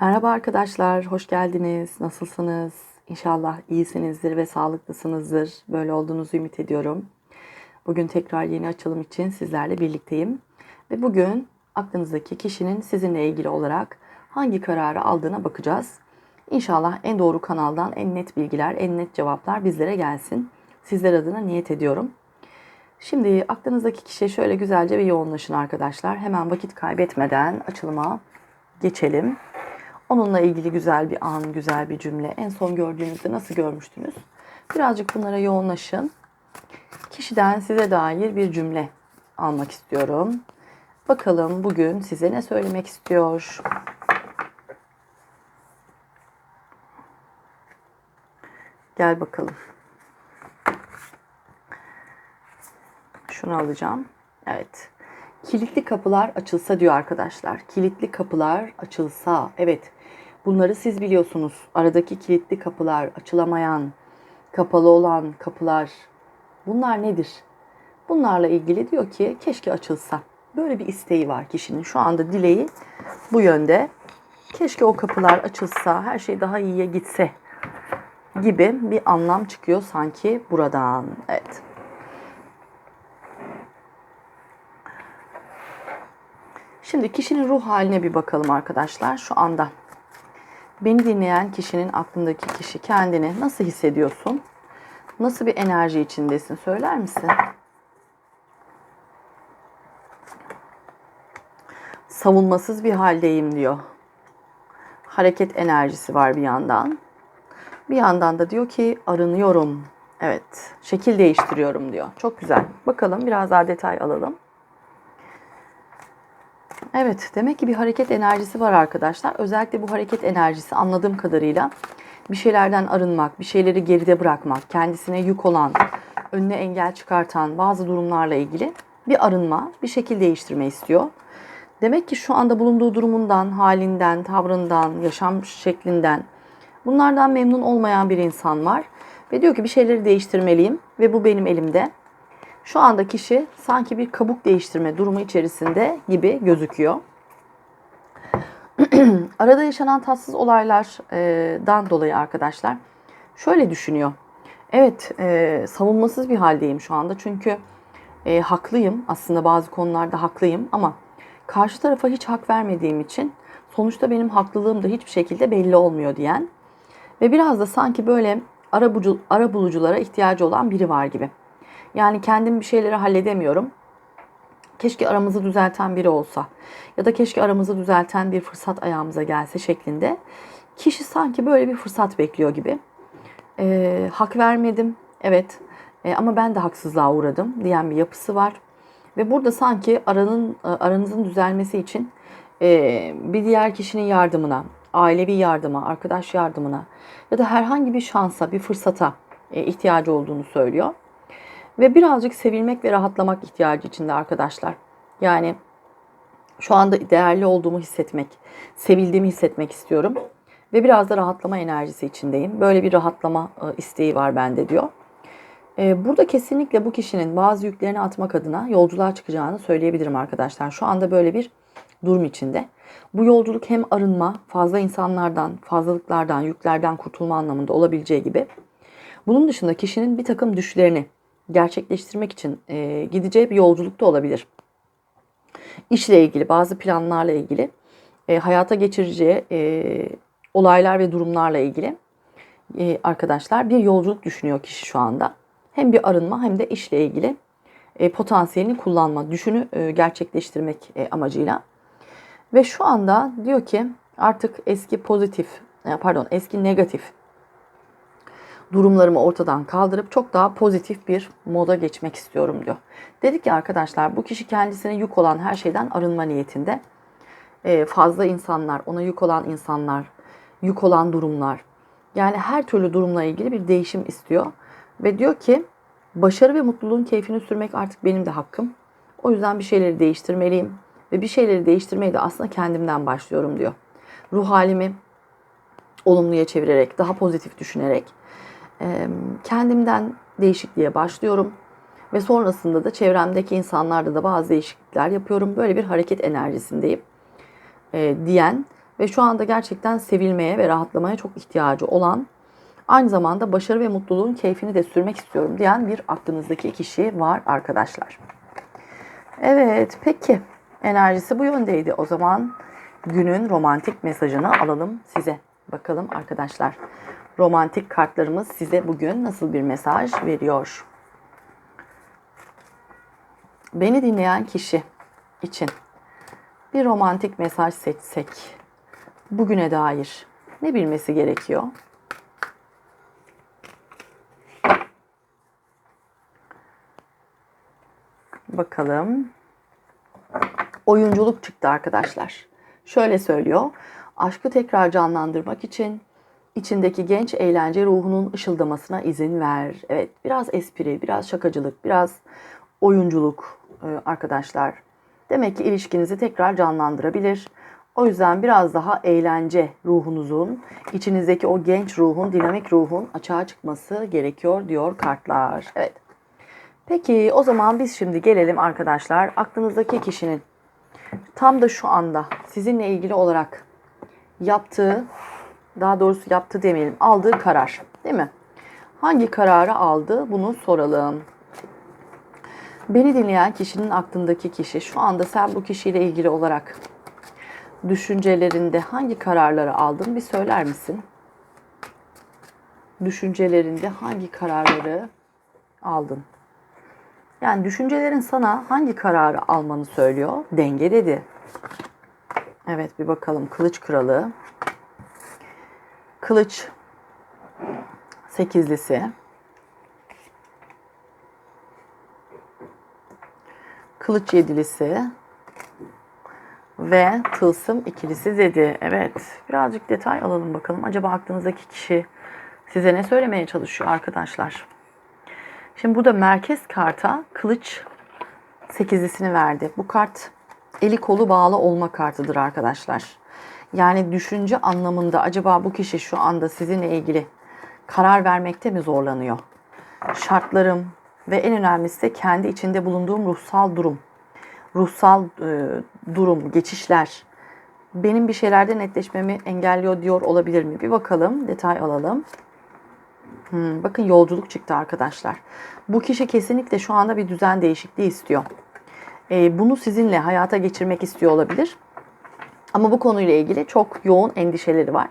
Merhaba arkadaşlar, hoş geldiniz. Nasılsınız? İnşallah iyisinizdir ve sağlıklısınızdır. Böyle olduğunuzu ümit ediyorum. Bugün tekrar yeni açılım için sizlerle birlikteyim. Ve bugün aklınızdaki kişinin sizinle ilgili olarak hangi kararı aldığına bakacağız. İnşallah en doğru kanaldan en net bilgiler, en net cevaplar bizlere gelsin. Sizler adına niyet ediyorum. Şimdi aklınızdaki kişiye şöyle güzelce bir yoğunlaşın arkadaşlar. Hemen vakit kaybetmeden açılıma geçelim. Onunla ilgili güzel bir an, güzel bir cümle. En son gördüğünüzde nasıl görmüştünüz? Birazcık bunlara yoğunlaşın. Kişiden size dair bir cümle almak istiyorum. Bakalım bugün size ne söylemek istiyor? Gel bakalım. Şunu alacağım. Evet. Kilitli kapılar açılsa diyor arkadaşlar. Kilitli kapılar açılsa. Evet. Bunları siz biliyorsunuz. Aradaki kilitli kapılar, açılamayan, kapalı olan kapılar. Bunlar nedir? Bunlarla ilgili diyor ki keşke açılsa. Böyle bir isteği var kişinin. Şu anda dileği bu yönde. Keşke o kapılar açılsa, her şey daha iyiye gitse gibi bir anlam çıkıyor sanki buradan. Evet. Şimdi kişinin ruh haline bir bakalım arkadaşlar şu anda. Beni dinleyen kişinin aklındaki kişi kendini nasıl hissediyorsun? Nasıl bir enerji içindesin söyler misin? Savunmasız bir haldeyim diyor. Hareket enerjisi var bir yandan. Bir yandan da diyor ki arınıyorum. Evet, şekil değiştiriyorum diyor. Çok güzel. Bakalım biraz daha detay alalım. Evet, demek ki bir hareket enerjisi var arkadaşlar. Özellikle bu hareket enerjisi anladığım kadarıyla bir şeylerden arınmak, bir şeyleri geride bırakmak, kendisine yük olan, önüne engel çıkartan bazı durumlarla ilgili bir arınma, bir şekil değiştirme istiyor. Demek ki şu anda bulunduğu durumundan, halinden, tavrından, yaşam şeklinden bunlardan memnun olmayan bir insan var. Ve diyor ki bir şeyleri değiştirmeliyim ve bu benim elimde. Şu anda kişi sanki bir kabuk değiştirme durumu içerisinde gibi gözüküyor. Arada yaşanan tatsız olaylardan dolayı arkadaşlar şöyle düşünüyor. Evet e, savunmasız bir haldeyim şu anda çünkü e, haklıyım aslında bazı konularda haklıyım ama karşı tarafa hiç hak vermediğim için sonuçta benim haklılığım da hiçbir şekilde belli olmuyor diyen ve biraz da sanki böyle ara, bucu, ara buluculara ihtiyacı olan biri var gibi. Yani kendim bir şeyleri halledemiyorum. Keşke aramızı düzelten biri olsa ya da keşke aramızı düzelten bir fırsat ayağımıza gelse şeklinde. Kişi sanki böyle bir fırsat bekliyor gibi. E, hak vermedim, evet e, ama ben de haksızlığa uğradım diyen bir yapısı var. Ve burada sanki aranın aranızın düzelmesi için e, bir diğer kişinin yardımına, ailevi yardıma, arkadaş yardımına ya da herhangi bir şansa, bir fırsata e, ihtiyacı olduğunu söylüyor. Ve birazcık sevilmek ve rahatlamak ihtiyacı içinde arkadaşlar. Yani şu anda değerli olduğumu hissetmek, sevildiğimi hissetmek istiyorum. Ve biraz da rahatlama enerjisi içindeyim. Böyle bir rahatlama isteği var bende diyor. Burada kesinlikle bu kişinin bazı yüklerini atmak adına yolculuğa çıkacağını söyleyebilirim arkadaşlar. Şu anda böyle bir durum içinde. Bu yolculuk hem arınma, fazla insanlardan, fazlalıklardan, yüklerden kurtulma anlamında olabileceği gibi. Bunun dışında kişinin bir takım düşlerini gerçekleştirmek için e, gideceği bir yolculukta olabilir. İşle ilgili, bazı planlarla ilgili, e, hayata geçireceği e, olaylar ve durumlarla ilgili e, arkadaşlar bir yolculuk düşünüyor kişi şu anda. Hem bir arınma hem de işle ilgili e, potansiyelini kullanma, düşünü e, gerçekleştirmek e, amacıyla. Ve şu anda diyor ki artık eski pozitif, e, pardon eski negatif durumlarımı ortadan kaldırıp çok daha pozitif bir moda geçmek istiyorum diyor. Dedik ya arkadaşlar bu kişi kendisine yük olan her şeyden arınma niyetinde. Ee, fazla insanlar, ona yük olan insanlar, yük olan durumlar. Yani her türlü durumla ilgili bir değişim istiyor. Ve diyor ki başarı ve mutluluğun keyfini sürmek artık benim de hakkım. O yüzden bir şeyleri değiştirmeliyim. Ve bir şeyleri değiştirmeyi de aslında kendimden başlıyorum diyor. Ruh halimi olumluya çevirerek, daha pozitif düşünerek, kendimden değişikliğe başlıyorum. Ve sonrasında da çevremdeki insanlarda da bazı değişiklikler yapıyorum. Böyle bir hareket enerjisindeyim e, diyen ve şu anda gerçekten sevilmeye ve rahatlamaya çok ihtiyacı olan aynı zamanda başarı ve mutluluğun keyfini de sürmek istiyorum diyen bir aklınızdaki kişi var arkadaşlar. Evet peki enerjisi bu yöndeydi. O zaman günün romantik mesajını alalım size. Bakalım arkadaşlar romantik kartlarımız size bugün nasıl bir mesaj veriyor? Beni dinleyen kişi için bir romantik mesaj seçsek bugüne dair ne bilmesi gerekiyor? Bakalım. Oyunculuk çıktı arkadaşlar. Şöyle söylüyor. Aşkı tekrar canlandırmak için içindeki genç eğlence ruhunun ışıldamasına izin ver. Evet, biraz espri, biraz şakacılık, biraz oyunculuk e, arkadaşlar. Demek ki ilişkinizi tekrar canlandırabilir. O yüzden biraz daha eğlence ruhunuzun, içinizdeki o genç ruhun, dinamik ruhun açığa çıkması gerekiyor diyor kartlar. Evet. Peki o zaman biz şimdi gelelim arkadaşlar aklınızdaki kişinin tam da şu anda sizinle ilgili olarak yaptığı, daha doğrusu yaptığı demeyelim, aldığı karar değil mi? Hangi kararı aldı bunu soralım. Beni dinleyen kişinin aklındaki kişi şu anda sen bu kişiyle ilgili olarak düşüncelerinde hangi kararları aldın bir söyler misin? Düşüncelerinde hangi kararları aldın? Yani düşüncelerin sana hangi kararı almanı söylüyor? Denge dedi. Evet bir bakalım. Kılıç kralı. Kılıç sekizlisi. Kılıç yedilisi. Ve tılsım ikilisi dedi. Evet birazcık detay alalım bakalım. Acaba aklınızdaki kişi size ne söylemeye çalışıyor arkadaşlar? Şimdi burada merkez karta kılıç sekizlisini verdi. Bu kart eli kolu bağlı olma kartıdır arkadaşlar. Yani düşünce anlamında acaba bu kişi şu anda sizinle ilgili karar vermekte mi zorlanıyor? Şartlarım ve en önemlisi de kendi içinde bulunduğum ruhsal durum. Ruhsal e, durum, geçişler benim bir şeylerde netleşmemi engelliyor diyor olabilir mi? Bir bakalım, detay alalım. Hmm, bakın yolculuk çıktı arkadaşlar. Bu kişi kesinlikle şu anda bir düzen değişikliği istiyor. Ee, bunu sizinle hayata geçirmek istiyor olabilir. Ama bu konuyla ilgili çok yoğun endişeleri var.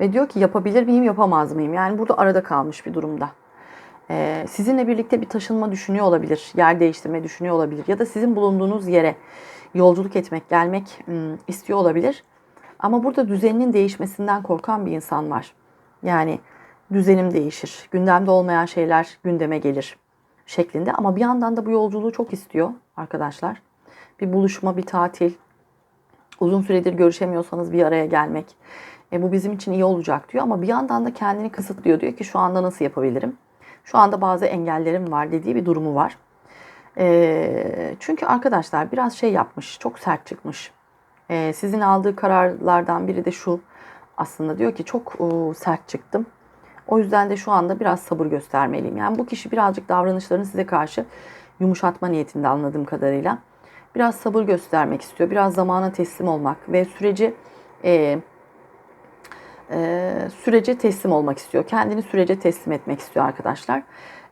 Ve diyor ki yapabilir miyim, yapamaz mıyım? Yani burada arada kalmış bir durumda. Ee, sizinle birlikte bir taşınma düşünüyor olabilir. Yer değiştirme düşünüyor olabilir. Ya da sizin bulunduğunuz yere yolculuk etmek, gelmek hmm, istiyor olabilir. Ama burada düzeninin değişmesinden korkan bir insan var. Yani düzenim değişir. Gündemde olmayan şeyler gündeme gelir şeklinde. Ama bir yandan da bu yolculuğu çok istiyor arkadaşlar. Bir buluşma, bir tatil. Uzun süredir görüşemiyorsanız bir araya gelmek. E, bu bizim için iyi olacak diyor. Ama bir yandan da kendini kısıtlıyor. Diyor ki şu anda nasıl yapabilirim? Şu anda bazı engellerim var dediği bir durumu var. E, çünkü arkadaşlar biraz şey yapmış. Çok sert çıkmış. E, sizin aldığı kararlardan biri de şu. Aslında diyor ki çok o, sert çıktım o yüzden de şu anda biraz sabır göstermeliyim. Yani bu kişi birazcık davranışlarını size karşı yumuşatma niyetinde anladığım kadarıyla. Biraz sabır göstermek istiyor. Biraz zamana teslim olmak ve süreci e, e, sürece teslim olmak istiyor. Kendini sürece teslim etmek istiyor arkadaşlar.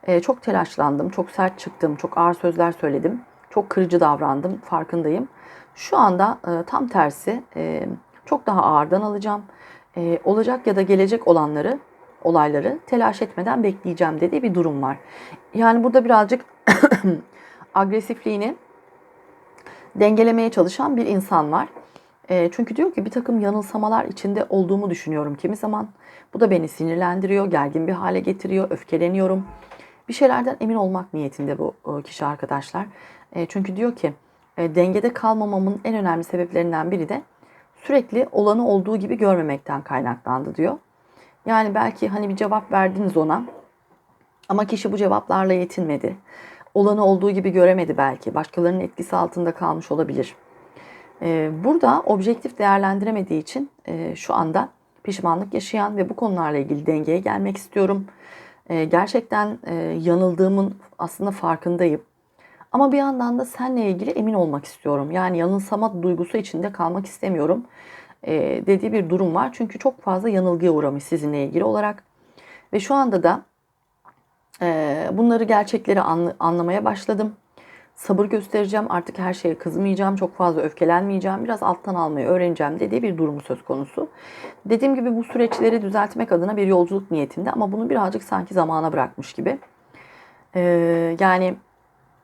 E, çok telaşlandım, çok sert çıktım, çok ağır sözler söyledim. Çok kırıcı davrandım, farkındayım. Şu anda e, tam tersi e, çok daha ağırdan alacağım. E, olacak ya da gelecek olanları olayları telaş etmeden bekleyeceğim dediği bir durum var. Yani burada birazcık agresifliğini dengelemeye çalışan bir insan var. E, çünkü diyor ki bir takım yanılsamalar içinde olduğumu düşünüyorum kimi zaman. Bu da beni sinirlendiriyor, gergin bir hale getiriyor, öfkeleniyorum. Bir şeylerden emin olmak niyetinde bu e, kişi arkadaşlar. E, çünkü diyor ki e, dengede kalmamamın en önemli sebeplerinden biri de sürekli olanı olduğu gibi görmemekten kaynaklandı diyor. Yani belki hani bir cevap verdiniz ona ama kişi bu cevaplarla yetinmedi. Olanı olduğu gibi göremedi belki. Başkalarının etkisi altında kalmış olabilir. Ee, burada objektif değerlendiremediği için e, şu anda pişmanlık yaşayan ve bu konularla ilgili dengeye gelmek istiyorum. Ee, gerçekten e, yanıldığımın aslında farkındayım. Ama bir yandan da seninle ilgili emin olmak istiyorum. Yani yanılsama duygusu içinde kalmak istemiyorum. e, dediği bir durum var. Çünkü çok fazla yanılgıya uğramış sizinle ilgili olarak. Ve şu anda da e, bunları gerçekleri anla, anlamaya başladım. Sabır göstereceğim. Artık her şeye kızmayacağım. Çok fazla öfkelenmeyeceğim. Biraz alttan almayı öğreneceğim dediği bir durumu söz konusu. Dediğim gibi bu süreçleri düzeltmek adına bir yolculuk niyetinde ama bunu birazcık sanki zamana bırakmış gibi. E, yani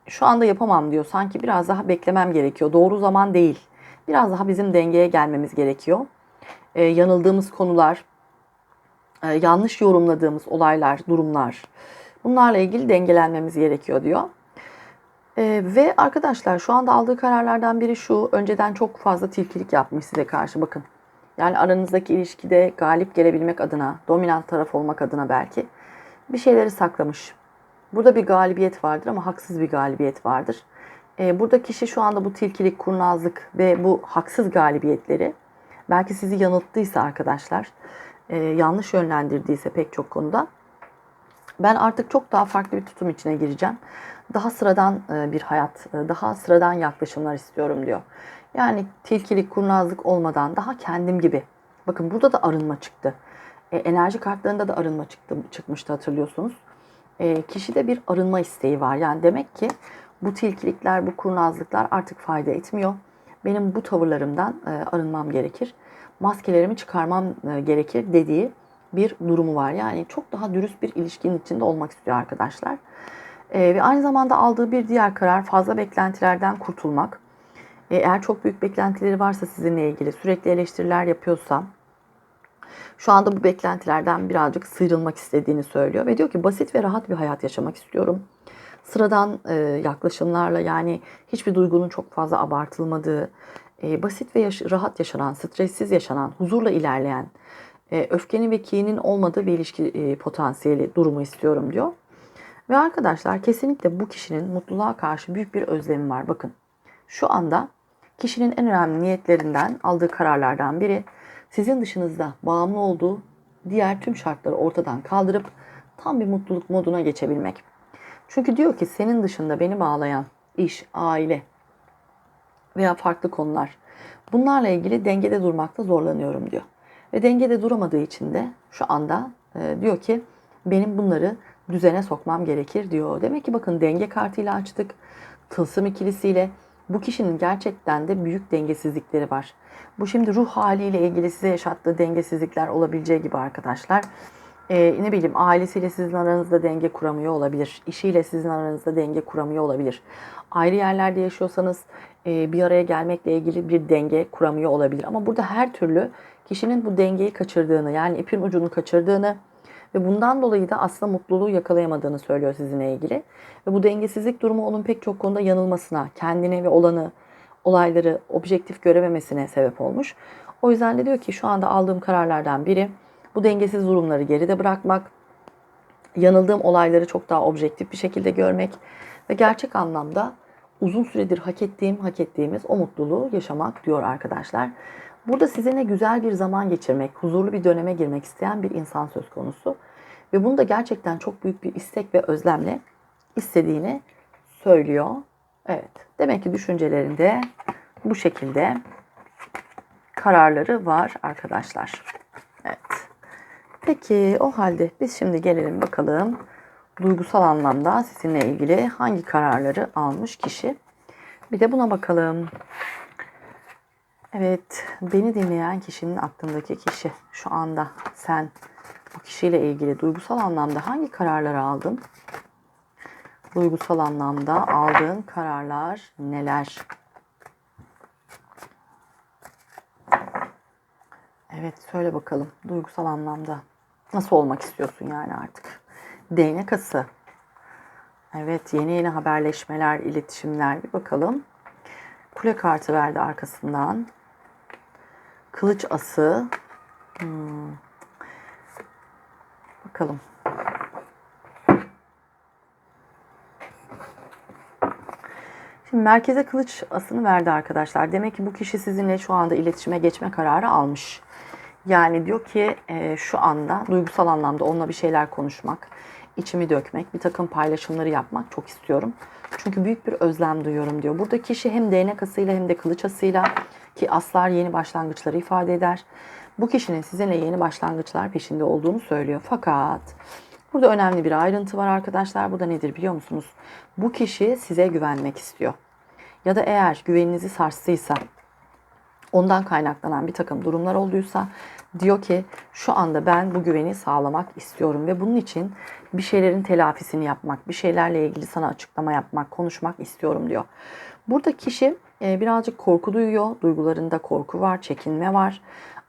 şu anda yapamam diyor. Sanki biraz daha beklemem gerekiyor. Doğru zaman değil. Biraz daha bizim dengeye gelmemiz gerekiyor. E, yanıldığımız konular, e, yanlış yorumladığımız olaylar, durumlar. Bunlarla ilgili dengelenmemiz gerekiyor diyor. E, ve arkadaşlar şu anda aldığı kararlardan biri şu. Önceden çok fazla tilkilik yapmış size karşı bakın. Yani aranızdaki ilişkide galip gelebilmek adına, dominant taraf olmak adına belki bir şeyleri saklamış. Burada bir galibiyet vardır ama haksız bir galibiyet vardır. E, burada kişi şu anda bu tilkilik, kurnazlık ve bu haksız galibiyetleri belki sizi yanılttıysa arkadaşlar, e, yanlış yönlendirdiyse pek çok konuda ben artık çok daha farklı bir tutum içine gireceğim. Daha sıradan e, bir hayat, e, daha sıradan yaklaşımlar istiyorum diyor. Yani tilkilik, kurnazlık olmadan daha kendim gibi. Bakın burada da arınma çıktı. E, enerji kartlarında da arınma çıktı, çıkmıştı hatırlıyorsunuz. E, kişide bir arınma isteği var. Yani demek ki bu tilkilikler, bu kurnazlıklar artık fayda etmiyor. Benim bu tavırlarımdan e, arınmam gerekir. Maskelerimi çıkarmam e, gerekir dediği bir durumu var. Yani çok daha dürüst bir ilişkinin içinde olmak istiyor arkadaşlar. E, ve aynı zamanda aldığı bir diğer karar fazla beklentilerden kurtulmak. E, eğer çok büyük beklentileri varsa sizinle ilgili sürekli eleştiriler yapıyorsa şu anda bu beklentilerden birazcık sıyrılmak istediğini söylüyor ve diyor ki basit ve rahat bir hayat yaşamak istiyorum. Sıradan e, yaklaşımlarla yani hiçbir duygunun çok fazla abartılmadığı, e, basit ve yaş- rahat yaşanan, stressiz yaşanan, huzurla ilerleyen, e, öfkenin ve kinin olmadığı bir ilişki e, potansiyeli durumu istiyorum diyor. Ve arkadaşlar kesinlikle bu kişinin mutluluğa karşı büyük bir özlemi var. Bakın şu anda kişinin en önemli niyetlerinden aldığı kararlardan biri sizin dışınızda bağımlı olduğu diğer tüm şartları ortadan kaldırıp tam bir mutluluk moduna geçebilmek. Çünkü diyor ki senin dışında beni bağlayan iş, aile veya farklı konular bunlarla ilgili dengede durmakta zorlanıyorum diyor. Ve dengede duramadığı için de şu anda e, diyor ki benim bunları düzene sokmam gerekir diyor. Demek ki bakın denge kartıyla açtık. Tılsım ikilisiyle bu kişinin gerçekten de büyük dengesizlikleri var. Bu şimdi ruh haliyle ilgili size yaşattığı dengesizlikler olabileceği gibi arkadaşlar. Ee, ne bileyim ailesiyle sizin aranızda denge kuramıyor olabilir. İşiyle sizin aranızda denge kuramıyor olabilir. Ayrı yerlerde yaşıyorsanız e, bir araya gelmekle ilgili bir denge kuramıyor olabilir. Ama burada her türlü kişinin bu dengeyi kaçırdığını yani ipin ucunu kaçırdığını ve bundan dolayı da aslında mutluluğu yakalayamadığını söylüyor sizinle ilgili. Ve bu dengesizlik durumu onun pek çok konuda yanılmasına, kendini ve olanı, olayları objektif görememesine sebep olmuş. O yüzden de diyor ki şu anda aldığım kararlardan biri bu dengesiz durumları geride bırakmak, yanıldığım olayları çok daha objektif bir şekilde görmek ve gerçek anlamda uzun süredir hak ettiğim, hak ettiğimiz o mutluluğu yaşamak diyor arkadaşlar. Burada sizinle güzel bir zaman geçirmek, huzurlu bir döneme girmek isteyen bir insan söz konusu. Ve bunu da gerçekten çok büyük bir istek ve özlemle istediğini söylüyor. Evet, demek ki düşüncelerinde bu şekilde kararları var arkadaşlar. Evet. Peki o halde biz şimdi gelelim bakalım duygusal anlamda sizinle ilgili hangi kararları almış kişi. Bir de buna bakalım. Evet, beni dinleyen kişinin aklındaki kişi şu anda sen bu kişiyle ilgili duygusal anlamda hangi kararları aldın? Duygusal anlamda aldığın kararlar neler? Evet, söyle bakalım duygusal anlamda nasıl olmak istiyorsun yani artık? Değnek ası. Evet, yeni yeni haberleşmeler, iletişimler bir bakalım. Kule kartı verdi arkasından. Kılıç ası. Hmm. Bakalım. Şimdi merkeze kılıç asını verdi arkadaşlar. Demek ki bu kişi sizinle şu anda iletişime geçme kararı almış. Yani diyor ki e, şu anda duygusal anlamda onunla bir şeyler konuşmak, içimi dökmek, bir takım paylaşımları yapmak çok istiyorum. Çünkü büyük bir özlem duyuyorum diyor. Burada kişi hem değnek asıyla hem de kılıç asıyla ki aslar yeni başlangıçları ifade eder. Bu kişinin sizinle yeni başlangıçlar peşinde olduğunu söylüyor. Fakat burada önemli bir ayrıntı var arkadaşlar. Bu da nedir biliyor musunuz? Bu kişi size güvenmek istiyor. Ya da eğer güveninizi sarstıysa, ondan kaynaklanan bir takım durumlar olduysa diyor ki şu anda ben bu güveni sağlamak istiyorum ve bunun için bir şeylerin telafisini yapmak, bir şeylerle ilgili sana açıklama yapmak, konuşmak istiyorum diyor. Burada kişi e, birazcık korku duyuyor, duygularında korku var, çekinme var.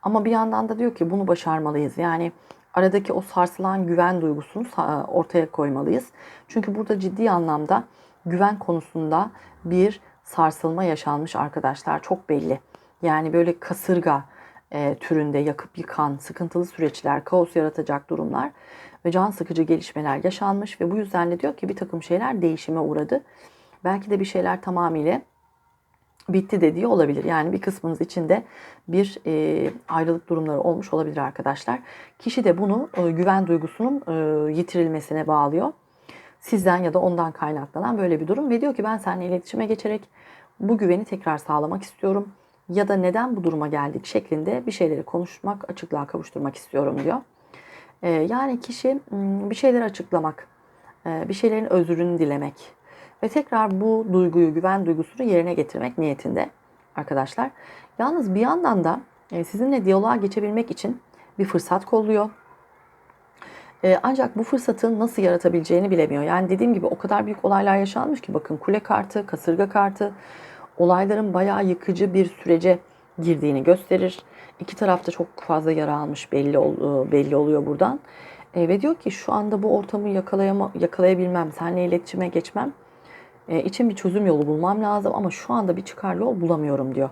Ama bir yandan da diyor ki bunu başarmalıyız. Yani aradaki o sarsılan güven duygusunu ortaya koymalıyız. Çünkü burada ciddi anlamda güven konusunda bir sarsılma yaşanmış arkadaşlar çok belli. Yani böyle kasırga e, türünde yakıp yıkan sıkıntılı süreçler, kaos yaratacak durumlar ve can sıkıcı gelişmeler yaşanmış ve bu yüzden de diyor ki bir takım şeyler değişime uğradı. Belki de bir şeyler tamamıyla bitti dediği olabilir. Yani bir kısmınız içinde bir e, ayrılık durumları olmuş olabilir arkadaşlar. Kişi de bunu e, güven duygusunun e, yitirilmesine bağlıyor. Sizden ya da ondan kaynaklanan böyle bir durum ve diyor ki ben seninle iletişime geçerek bu güveni tekrar sağlamak istiyorum ya da neden bu duruma geldik şeklinde bir şeyleri konuşmak, açıklığa kavuşturmak istiyorum diyor. E, yani kişi bir şeyleri açıklamak, e, bir şeylerin özrünü dilemek, ve tekrar bu duyguyu, güven duygusunu yerine getirmek niyetinde arkadaşlar. Yalnız bir yandan da e, sizinle diyaloğa geçebilmek için bir fırsat kolluyor. E, ancak bu fırsatı nasıl yaratabileceğini bilemiyor. Yani dediğim gibi o kadar büyük olaylar yaşanmış ki bakın kule kartı, kasırga kartı olayların bayağı yıkıcı bir sürece girdiğini gösterir. İki tarafta çok fazla yara almış belli ol, belli oluyor buradan. E, ve diyor ki şu anda bu ortamı yakalayama, yakalayabilmem, seninle iletişime geçmem e, için bir çözüm yolu bulmam lazım ama şu anda bir çıkar yol bulamıyorum diyor.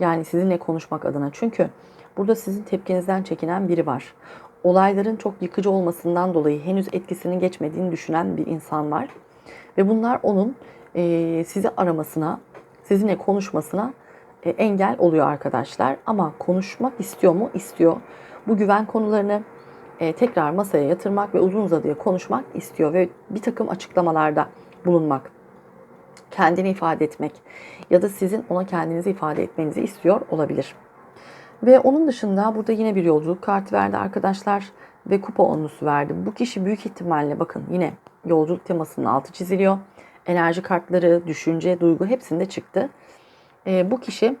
Yani sizinle konuşmak adına. Çünkü burada sizin tepkinizden çekinen biri var. Olayların çok yıkıcı olmasından dolayı henüz etkisinin geçmediğini düşünen bir insan var. Ve bunlar onun e, sizi aramasına, sizinle konuşmasına e, engel oluyor arkadaşlar. Ama konuşmak istiyor mu? İstiyor. Bu güven konularını e, tekrar masaya yatırmak ve uzun uzadıya konuşmak istiyor ve bir takım açıklamalarda bulunmak kendini ifade etmek ya da sizin ona kendinizi ifade etmenizi istiyor olabilir. Ve onun dışında burada yine bir yolculuk kartı verdi arkadaşlar ve kupa onlusu verdi. Bu kişi büyük ihtimalle bakın yine yolculuk temasının altı çiziliyor. Enerji kartları, düşünce, duygu hepsinde çıktı. E, bu kişi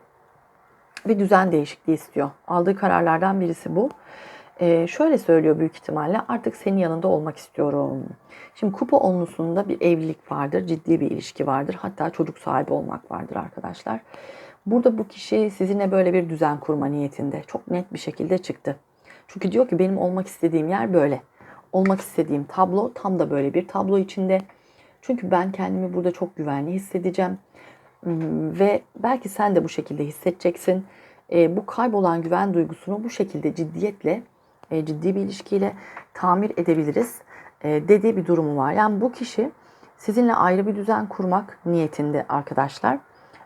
bir düzen değişikliği istiyor. Aldığı kararlardan birisi bu. Ee, şöyle söylüyor büyük ihtimalle artık senin yanında olmak istiyorum. Şimdi kupa onlusunda bir evlilik vardır, ciddi bir ilişki vardır. Hatta çocuk sahibi olmak vardır arkadaşlar. Burada bu kişi sizinle böyle bir düzen kurma niyetinde. Çok net bir şekilde çıktı. Çünkü diyor ki benim olmak istediğim yer böyle. Olmak istediğim tablo tam da böyle bir tablo içinde. Çünkü ben kendimi burada çok güvenli hissedeceğim. Hmm, ve belki sen de bu şekilde hissedeceksin. E, bu kaybolan güven duygusunu bu şekilde ciddiyetle e, ciddi bir ilişkiyle tamir edebiliriz e, dediği bir durumu var. Yani bu kişi sizinle ayrı bir düzen kurmak niyetinde arkadaşlar.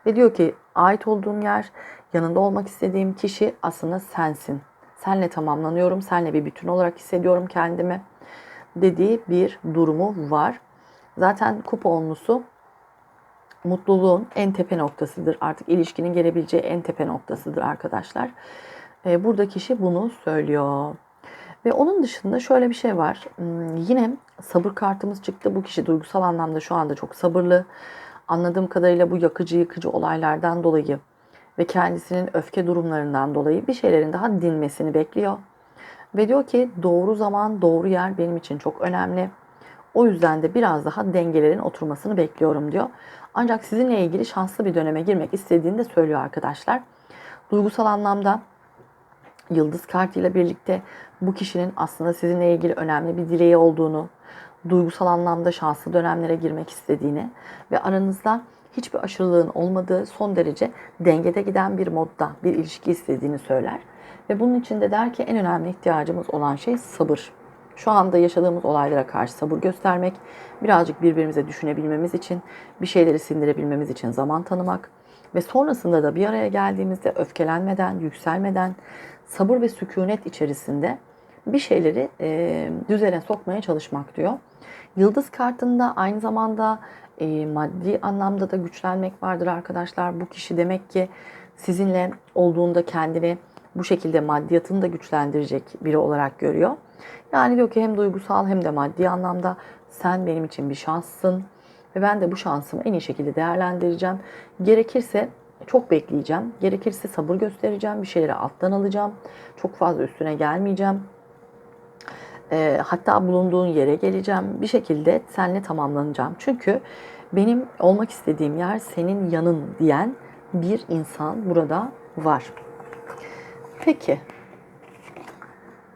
Ve diyor ki ait olduğum yer, yanında olmak istediğim kişi aslında sensin. Senle tamamlanıyorum, senle bir bütün olarak hissediyorum kendimi dediği bir durumu var. Zaten kupa onlusu mutluluğun en tepe noktasıdır. Artık ilişkinin gelebileceği en tepe noktasıdır arkadaşlar. E, burada kişi bunu söylüyor. Ve onun dışında şöyle bir şey var. Hmm, yine sabır kartımız çıktı. Bu kişi duygusal anlamda şu anda çok sabırlı. Anladığım kadarıyla bu yakıcı yıkıcı olaylardan dolayı ve kendisinin öfke durumlarından dolayı bir şeylerin daha dinmesini bekliyor. Ve diyor ki doğru zaman, doğru yer benim için çok önemli. O yüzden de biraz daha dengelerin oturmasını bekliyorum diyor. Ancak sizinle ilgili şanslı bir döneme girmek istediğini de söylüyor arkadaşlar. Duygusal anlamda yıldız kartıyla birlikte bu kişinin aslında sizinle ilgili önemli bir dileği olduğunu, duygusal anlamda şanslı dönemlere girmek istediğini ve aranızda hiçbir aşırılığın olmadığı son derece dengede giden bir modda bir ilişki istediğini söyler. Ve bunun için de der ki en önemli ihtiyacımız olan şey sabır. Şu anda yaşadığımız olaylara karşı sabır göstermek, birazcık birbirimize düşünebilmemiz için, bir şeyleri sindirebilmemiz için zaman tanımak ve sonrasında da bir araya geldiğimizde öfkelenmeden, yükselmeden, sabır ve sükunet içerisinde bir şeyleri e, düzene sokmaya çalışmak diyor. Yıldız kartında aynı zamanda e, maddi anlamda da güçlenmek vardır arkadaşlar. Bu kişi demek ki sizinle olduğunda kendini bu şekilde maddiyatını da güçlendirecek biri olarak görüyor. Yani diyor ki hem duygusal hem de maddi anlamda sen benim için bir şanssın ve ben de bu şansımı en iyi şekilde değerlendireceğim. Gerekirse çok bekleyeceğim. Gerekirse sabır göstereceğim. Bir şeyleri alttan alacağım. Çok fazla üstüne gelmeyeceğim. E, hatta bulunduğun yere geleceğim. Bir şekilde seninle tamamlanacağım. Çünkü benim olmak istediğim yer senin yanın diyen bir insan burada var. Peki.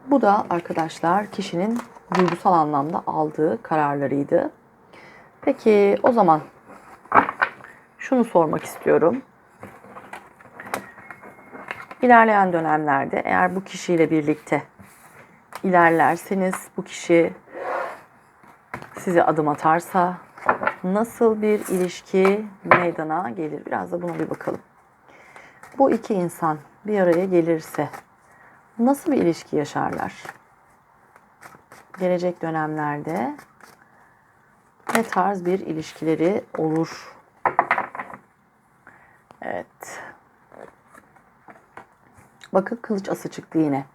Bu da arkadaşlar kişinin duygusal anlamda aldığı kararlarıydı. Peki o zaman şunu sormak istiyorum. İlerleyen dönemlerde eğer bu kişiyle birlikte ilerlerseniz bu kişi size adım atarsa nasıl bir ilişki meydana gelir? Biraz da buna bir bakalım. Bu iki insan bir araya gelirse nasıl bir ilişki yaşarlar? Gelecek dönemlerde ne tarz bir ilişkileri olur? Evet. Bakın kılıç ası çıktı yine.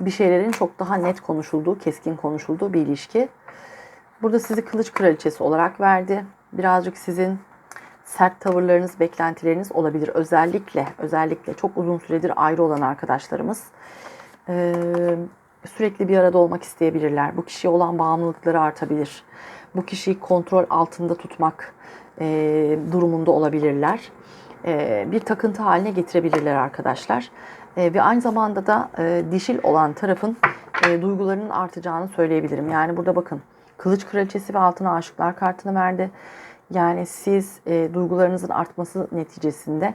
Bir şeylerin çok daha net konuşulduğu, keskin konuşulduğu bir ilişki. Burada sizi kılıç kraliçesi olarak verdi. Birazcık sizin sert tavırlarınız, beklentileriniz olabilir. Özellikle, özellikle çok uzun süredir ayrı olan arkadaşlarımız sürekli bir arada olmak isteyebilirler. Bu kişiye olan bağımlılıkları artabilir. Bu kişiyi kontrol altında tutmak durumunda olabilirler. Bir takıntı haline getirebilirler arkadaşlar. Ve aynı zamanda da dişil olan tarafın duygularının artacağını söyleyebilirim. Yani burada bakın Kılıç Kraliçesi ve Altına Aşıklar kartını verdi. Yani siz e, duygularınızın artması neticesinde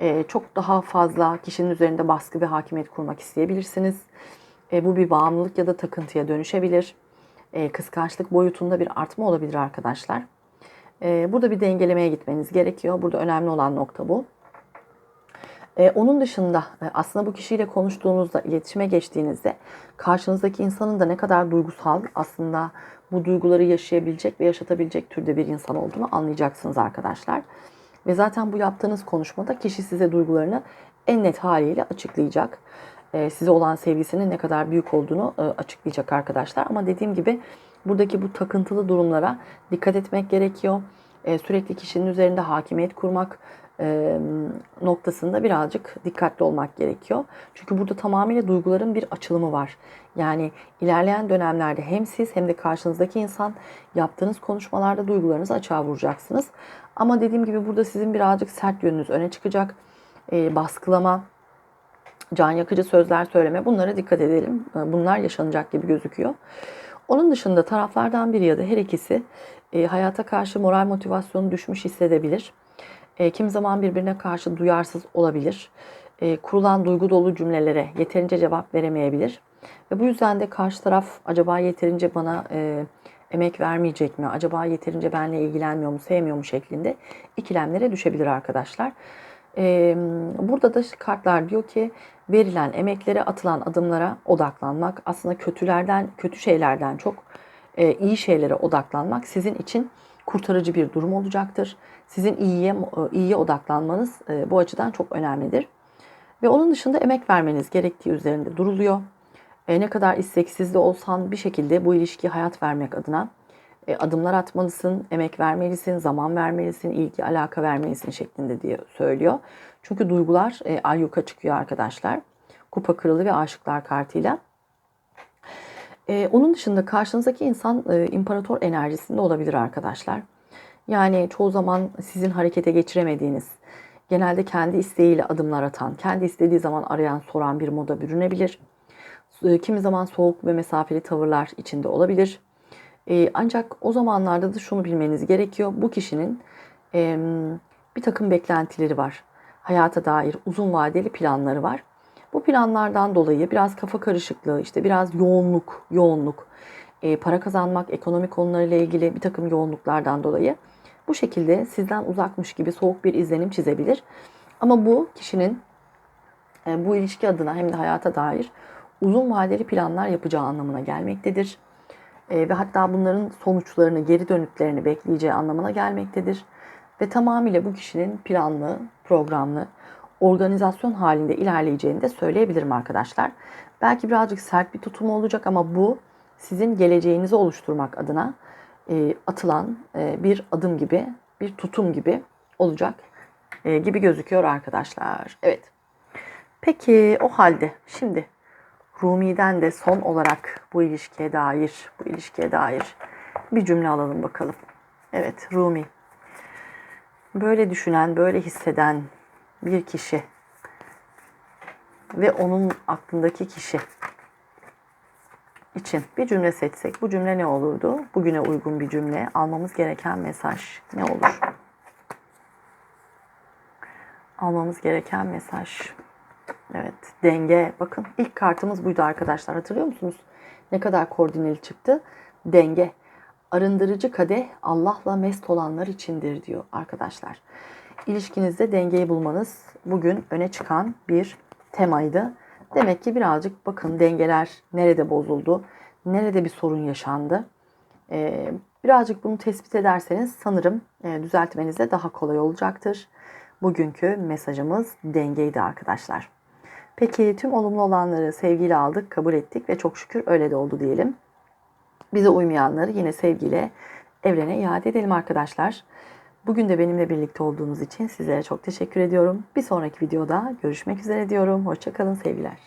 e, çok daha fazla kişinin üzerinde baskı ve hakimiyet kurmak isteyebilirsiniz. E, bu bir bağımlılık ya da takıntıya dönüşebilir. E, kıskançlık boyutunda bir artma olabilir arkadaşlar. E, burada bir dengelemeye gitmeniz gerekiyor. Burada önemli olan nokta bu. Ee, onun dışında e, aslında bu kişiyle konuştuğunuzda, iletişime geçtiğinizde karşınızdaki insanın da ne kadar duygusal aslında bu duyguları yaşayabilecek ve yaşatabilecek türde bir insan olduğunu anlayacaksınız arkadaşlar. Ve zaten bu yaptığınız konuşmada kişi size duygularını en net haliyle açıklayacak. Ee, size olan sevgisinin ne kadar büyük olduğunu e, açıklayacak arkadaşlar. Ama dediğim gibi buradaki bu takıntılı durumlara dikkat etmek gerekiyor. Ee, sürekli kişinin üzerinde hakimiyet kurmak, e, noktasında birazcık dikkatli olmak gerekiyor. Çünkü burada tamamıyla duyguların bir açılımı var. Yani ilerleyen dönemlerde hem siz hem de karşınızdaki insan yaptığınız konuşmalarda duygularınızı açığa vuracaksınız. Ama dediğim gibi burada sizin birazcık sert yönünüz öne çıkacak. E, baskılama, can yakıcı sözler söyleme bunlara dikkat edelim. Bunlar yaşanacak gibi gözüküyor. Onun dışında taraflardan biri ya da her ikisi e, hayata karşı moral motivasyonu düşmüş hissedebilir. E, kim zaman birbirine karşı duyarsız olabilir. E, kurulan duygu dolu cümlelere yeterince cevap veremeyebilir. Ve bu yüzden de karşı taraf acaba yeterince bana e, emek vermeyecek mi? Acaba yeterince benimle ilgilenmiyor mu, sevmiyor mu şeklinde ikilemlere düşebilir arkadaşlar. E, burada da kartlar diyor ki verilen emeklere, atılan adımlara odaklanmak aslında kötülerden, kötü şeylerden çok e, iyi şeylere odaklanmak sizin için kurtarıcı bir durum olacaktır. Sizin iyiye iyiye odaklanmanız e, bu açıdan çok önemlidir. Ve onun dışında emek vermeniz gerektiği üzerinde duruluyor. E, ne kadar isteksiz de olsan bir şekilde bu ilişkiye hayat vermek adına e, adımlar atmalısın, emek vermelisin, zaman vermelisin, ilgi, alaka vermelisin şeklinde diye söylüyor. Çünkü duygular e, ayyuka çıkıyor arkadaşlar. Kupa kralı ve aşıklar kartıyla. Ee, onun dışında karşınızdaki insan e, imparator enerjisinde olabilir arkadaşlar. Yani çoğu zaman sizin harekete geçiremediğiniz, genelde kendi isteğiyle adımlar atan, kendi istediği zaman arayan, soran bir moda bürünebilir. E, kimi zaman soğuk ve mesafeli tavırlar içinde olabilir. E, ancak o zamanlarda da şunu bilmeniz gerekiyor. Bu kişinin bir takım beklentileri var. Hayata dair uzun vadeli planları var. Bu planlardan dolayı biraz kafa karışıklığı, işte biraz yoğunluk, yoğunluk, e, para kazanmak, ekonomik konularıyla ilgili bir takım yoğunluklardan dolayı bu şekilde sizden uzakmış gibi soğuk bir izlenim çizebilir. Ama bu kişinin e, bu ilişki adına hem de hayata dair uzun vadeli planlar yapacağı anlamına gelmektedir. E, ve hatta bunların sonuçlarını, geri dönütlerini bekleyeceği anlamına gelmektedir. Ve tamamıyla bu kişinin planlı, programlı, organizasyon halinde ilerleyeceğini de söyleyebilirim arkadaşlar. Belki birazcık sert bir tutum olacak ama bu sizin geleceğinizi oluşturmak adına e, atılan e, bir adım gibi, bir tutum gibi olacak e, gibi gözüküyor arkadaşlar. Evet. Peki o halde şimdi Rumi'den de son olarak bu ilişkiye dair, bu ilişkiye dair bir cümle alalım bakalım. Evet Rumi. Böyle düşünen, böyle hisseden bir kişi ve onun aklındaki kişi için bir cümle seçsek bu cümle ne olurdu? Bugüne uygun bir cümle. Almamız gereken mesaj ne olur? Almamız gereken mesaj. Evet, denge. Bakın ilk kartımız buydu arkadaşlar. Hatırlıyor musunuz? Ne kadar koordineli çıktı? Denge. Arındırıcı kadeh Allah'la mest olanlar içindir diyor arkadaşlar. İlişkinizde dengeyi bulmanız bugün öne çıkan bir temaydı. Demek ki birazcık bakın dengeler nerede bozuldu, nerede bir sorun yaşandı. Ee, birazcık bunu tespit ederseniz sanırım e, düzeltmeniz de daha kolay olacaktır. Bugünkü mesajımız dengeydi arkadaşlar. Peki tüm olumlu olanları sevgiyle aldık, kabul ettik ve çok şükür öyle de oldu diyelim. Bize uymayanları yine sevgiyle evrene iade edelim arkadaşlar. Bugün de benimle birlikte olduğunuz için sizlere çok teşekkür ediyorum. Bir sonraki videoda görüşmek üzere diyorum. Hoşçakalın sevgiler.